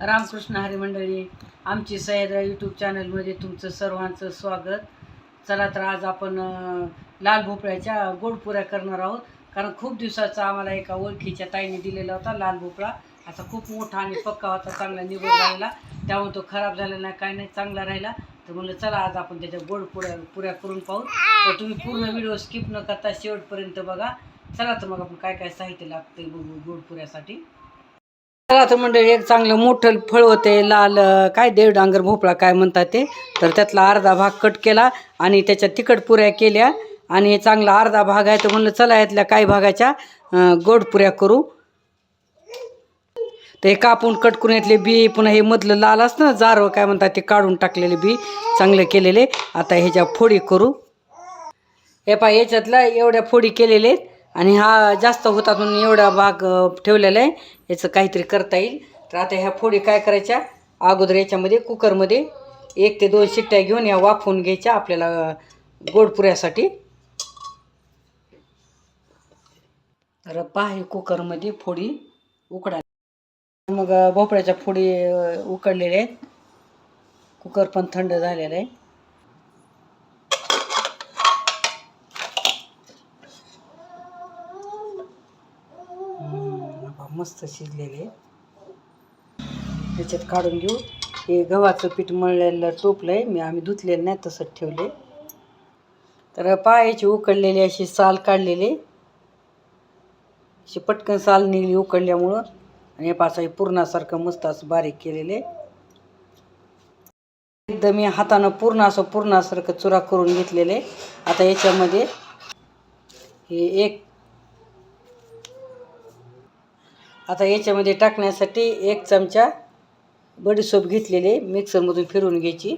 रामकृष्ण हरी मंडळी आमची सह्याद्रा यूट्यूब चॅनलमध्ये तुमचं सर्वांचं स्वागत. चला तर आज आपण लाल भोपळ्याच्या गोडपुऱ्या करणार आहोत. कारण खूप दिवसाचा आम्हाला एका ओळखीच्या ताईने दिलेला होता लाल भोपळा. असा खूप मोठा आणि पक्का होता चांगला निवड राहिला. त्यामुळे तो खराब झाला नाही काय नाही चांगला राहिला. तर म्हणलं चला आज आपण त्याच्या गोड पुऱ्या पुऱ्या करून पाहू. तर तुम्ही पूर्ण व्हिडिओ स्किप न करता शेवटपर्यंत बघा. चला तर मग आपण काय काय साहित्य लागते बघू गोड पुऱ्यासाठी. चला तर मंडळी एक चांगलं मोठं फळ होते लाल काय देवडांगर भोपळा काय म्हणतात ते. तर त्यातला अर्धा भाग कट केला आणि त्याच्या तिखट पुऱ्या केल्या. आणि हे चांगला अर्धा भाग आहे तर म्हणलं चला यातल्या काही भागाच्या गोड पुऱ्या करू. ते हे कापून कट करून येतले बी पुन्हा हे मधलं लाल असतं ना जारव काय म्हणतात ते काढून टाकलेले बी चांगले केलेले. आता ह्याच्या फोडी करू. हे पा याच्यातला एवढ्या फोडी केलेले आहेत. आणि हा जास्त होता म्हणून एवढा भाग ठेवलेला आहे. याचं काहीतरी करता येईल. तर आता ह्या फोडी काय करायच्या? अगोदर याच्यामध्ये कुकरमध्ये एक ते दोन शिट्ट्या घेऊन या वाफवून घ्यायच्या आपल्याला गोडपुऱ्यासाठी गोड पुऱ्यासाठी. तर पहा हे कुकरमध्ये फोडी उकडा मग भोपळ्याच्या फोडी उकडलेल्या आहेत. कुकर पण थंड झालेलं आहे हम्म, बा, मस्त शिजलेले. त्याच्यात काढून घेऊ. हे गव्हाचं पीठ मळलेलं टोपलं आहे मी आम्ही धुतलेलं नाही तसंच ठेवले तर पायाची उकडलेली अशी साल काढलेली. अशी पटकन साल निघली उकडल्यामुळं. आणि हे पाच हे पूर्णासारखं मस्त असं बारीक केलेले. एकदम मी हातानं पूर्ण असं पूर्णासारखं चुरा करून घेतलेले. आता याच्यामध्ये हे एक आता याच्यामध्ये टाकण्यासाठी एक चमचा बडीसोप घेतलेले मिक्सरमधून फिरवून घ्यायची.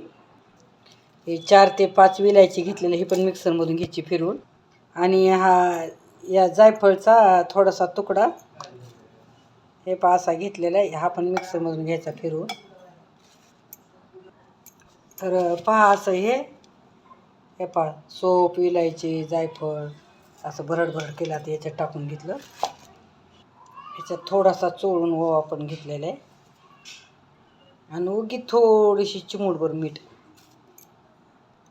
हे चार ते पाच विलायची घेतलेले हे पण मिक्सरमधून घ्यायची फिरवून. आणि हा या जायफळचा थोडासा तुकडा हे पहा असा घेतलेला आहे हा पण मिक्सरमधून घ्यायचा फिरवून. तर पहा असं हे हे पहा सोप विलायची जायफळ असं भरड भरड केलं आता याच्यात टाकून घेतलं. ह्याच्यात थोडासा चोळून ओवा पण घेतलेला आहे. आणि उगी थोडीशी चिमूटभर मीठ.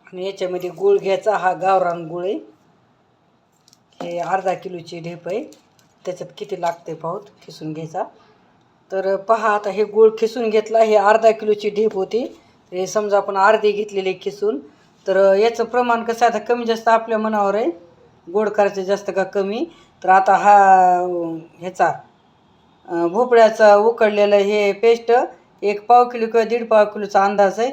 आणि याच्यामध्ये गूळ घ्यायचा हा गावरान गूळ आहे. हे अर्धा किलोची ढेप आहे. त्याच्यात किती लागते पाहूत खिसून घ्यायचा. तर पहा आता हे गूळ खिसून घेतला हे अर्धा किलोची ढेप होती. हे समजा आपण अर्धी घेतलेली खिसून. तर याचं प्रमाण कसं आहे? आता कमी जास्त आपल्या मनावर आहे. गोड करायचं जास्त का कमी? तर आता हा ह्याचा भोपळ्याचा उकडलेलं हे पेस्ट एक पाव किलो किंवा दीड पाव किलोचा अंदाज आहे.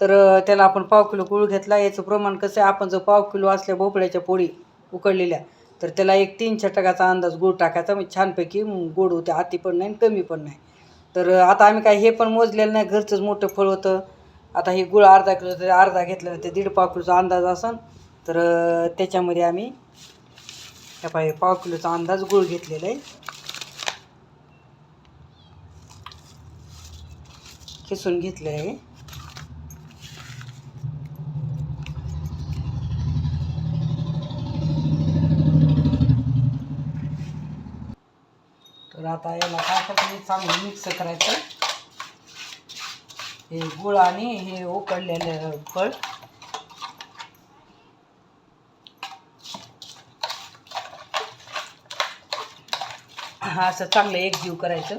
तर त्याला आपण पाव किलो गुळ घेतला. याचं प्रमाण कसं आहे? आपण जर पाव किलो असल्या भोपळ्याच्या पोळी उकडलेल्या तर त्याला एक तीन छटकाचा अंदाज गुळ टाकायचा. म्हणजे छानपैकी गोड होते अति पण नाही आणि कमी पण नाही. तर आता आम्ही काय हे पण मोजलेलं नाही. घरचंच मोठं फळ होतं. आता हे गुळ अर्धा किलो तरी अर्धा घेतलं ते दीड पाव किलोचा अंदाज असन. तर त्याच्यामध्ये आम्ही ह्या पाय पाव किलोचा अंदाज गुळ घेतलेला आहे. किसून घेतलं आहे तर आता याला काय चांगलं मिक्स करायचं. हे गुळ आणि हे उकडलेलं फळ. हा असं चांगलं एकजीव करायचं.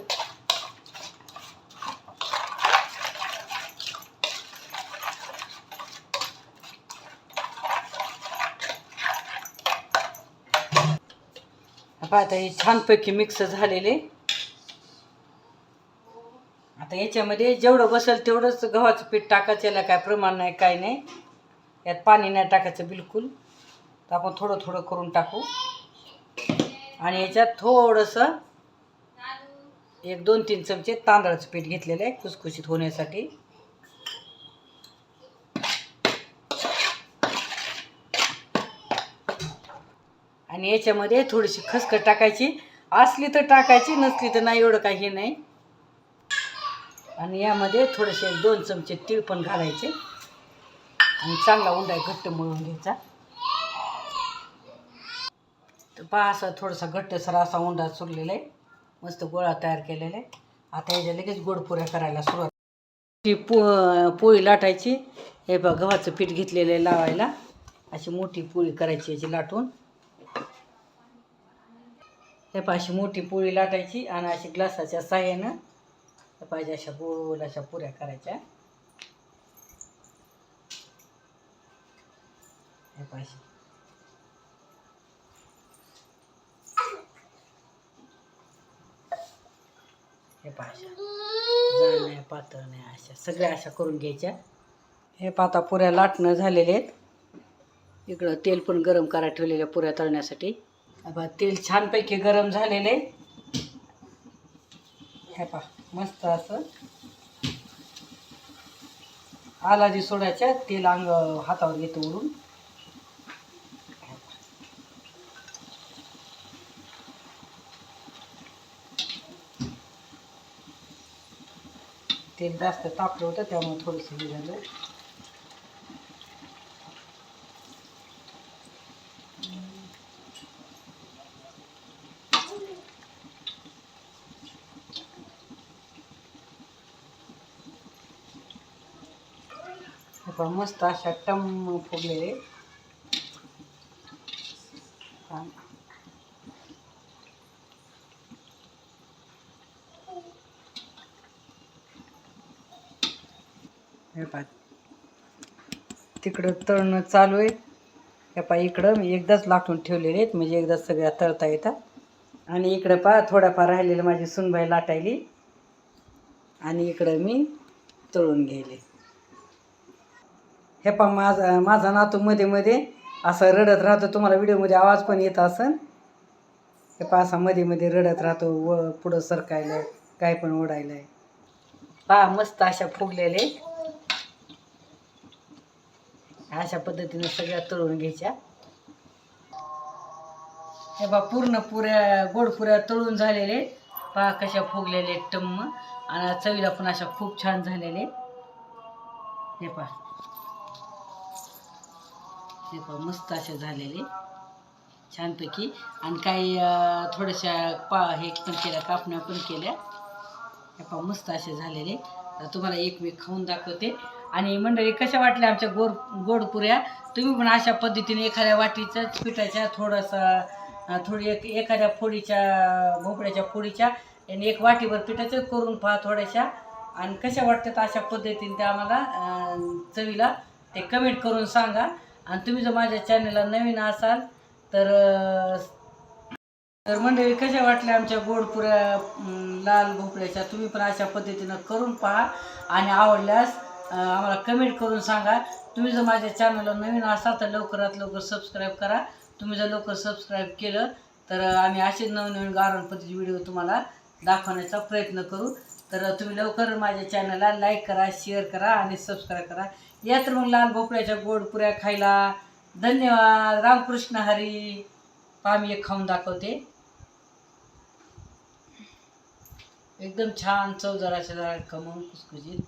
आता हे छानपैकी मिक्स झालेले. आता याच्यामध्ये जेवढं बसेल तेवढंच गव्हाचं पीठ टाकायचं याला काय प्रमाण नाही काय नाही. यात पाणी नाही टाकायचं बिलकुल. तर आपण थोडं थोडं करून टाकू. आणि याच्यात थोडंसं एक दोन तीन चमचे तांदळाचं पीठ घेतलेलं आहे खुसखुशीत होण्यासाठी. आणि याच्यामध्ये थोडीशी खसखस टाकायची. असली तर टाकायची नसली तर नाही एवढं काही नाही. आणि यामध्ये थोडेसे दोन चमचे तीळ पण घालायचे. आणि चांगला उंडा घट्ट मळून घ्यायचा. तर पहा असा थोडासा घट्टसर असा उंडा चुरलेला आहे. मस्त गोळा तयार केलेला आहे. आता याच्या लगेच गोडपुऱ्या करायला सुरुवात. ती पो पोळी लाटायची. हे बघ गव्हाचं पीठ घेतलेलं आहे लावायला. अशी मोठी पोळी करायची याची लाटून. हे पाशी मोठी पोळी लाटायची आणि अशी ग्लासाच्या साह्यानं हे पाहिजे अशा गोल अशा पुऱ्या करायच्या. हे पाहिजे हे पाहिजे नाही पातळ नाही अशा सगळ्या अशा करून घ्यायच्या. हे पाता पुऱ्या लाटणं झालेले आहेत. इकडं तेल पण गरम करायला ठेवलेल्या पुऱ्या तळण्यासाठी. तेल छानपैकी गरम झालेले आहे. हे पा मस्त असं. आलादी सोडायच्या तेल अंग हातावर घेतो उडून तेल जास्त तापलं होतं त्यामुळे थोडंसं हे झालं. हे मस्त अशा टम फुगलेले हे पहा तिकडं तळणं चालू आहे हे पहा इकडं मी एकदाच लाटून ठेवलेले आहेत म्हणजे एकदाच सगळ्या तळता येतात आणि इकडं पहा थोड्याफार राहिलेलं माझी सुनबाई लाटायली आणि इकडं मी तळून गेले हे पहा माझा माझा नातू मध्ये मध्ये असं रडत राहतो. तुम्हाला व्हिडिओमध्ये आवाज पण येत असन. हे पहा असा मध्ये मध्ये रडत राहतो व पुढं सरकायला काय पण ओढायला पहा मस्त अशा फुगलेले. अशा पद्धतीने सगळ्या तळून घ्यायच्या. हे बा पूर्ण पुऱ्या गोड पुऱ्या तळून झालेले. पहा कशा फुगलेले टम्म. आणि चवीला पण अशा खूप छान झालेले. हे पहा. हे पहा मस्त असे झालेले. छानपैकी. आणि काही थोड्याशा पा हे पण केल्या कापण्या पण केल्या. हे पहा मस्त असे झालेले. तुम्हाला एक मी खाऊन दाखवते. आणि मंडळी कशा वाटल्या आमच्या गोड गोडपुऱ्या तुम्ही पण अशा पद्धतीने एखाद्या वाटीच्या पिठाच्या थोडंसं थोडी एक एखाद्या फोडीच्या भोपळ्याच्या फोडीच्या आणि एक वाटीवर पिठाचं करून पहा थोड्याशा. आणि कशा वाटतात अशा पद्धतीने ते आम्हाला चवीला ते कमेंट करून सांगा. आणि तुम्ही जर माझ्या चॅनलला नवीन असाल तर तर मंडळी कशा वाटल्या आमच्या गोडपुऱ्या लाल भोपळ्याच्या? तुम्ही पण अशा पद्धतीनं करून पहा आणि आवडल्यास आम्हाला कमेंट करून सांगा. तुम्ही जर माझ्या चॅनलला नवीन असाल तर लवकरात लवकर सबस्क्राईब करा. तुम्ही जर लवकर सबस्क्राईब केलं तर आम्ही असेच नवनवीन गारण व्हिडिओ तुम्हाला दाखवण्याचा प्रयत्न करू. तर तुम्ही लवकर माझ्या चॅनलला लाईक करा शेअर करा आणि सबस्क्राईब करा. या तर मग लाल भोपळ्याच्या गोडपुऱ्या खायला. धन्यवाद. रामकृष्ण हरी. आम्ही एक खाऊन दाखवते. एकदम छान चव जरा जरा खमंग कुसकुशीत.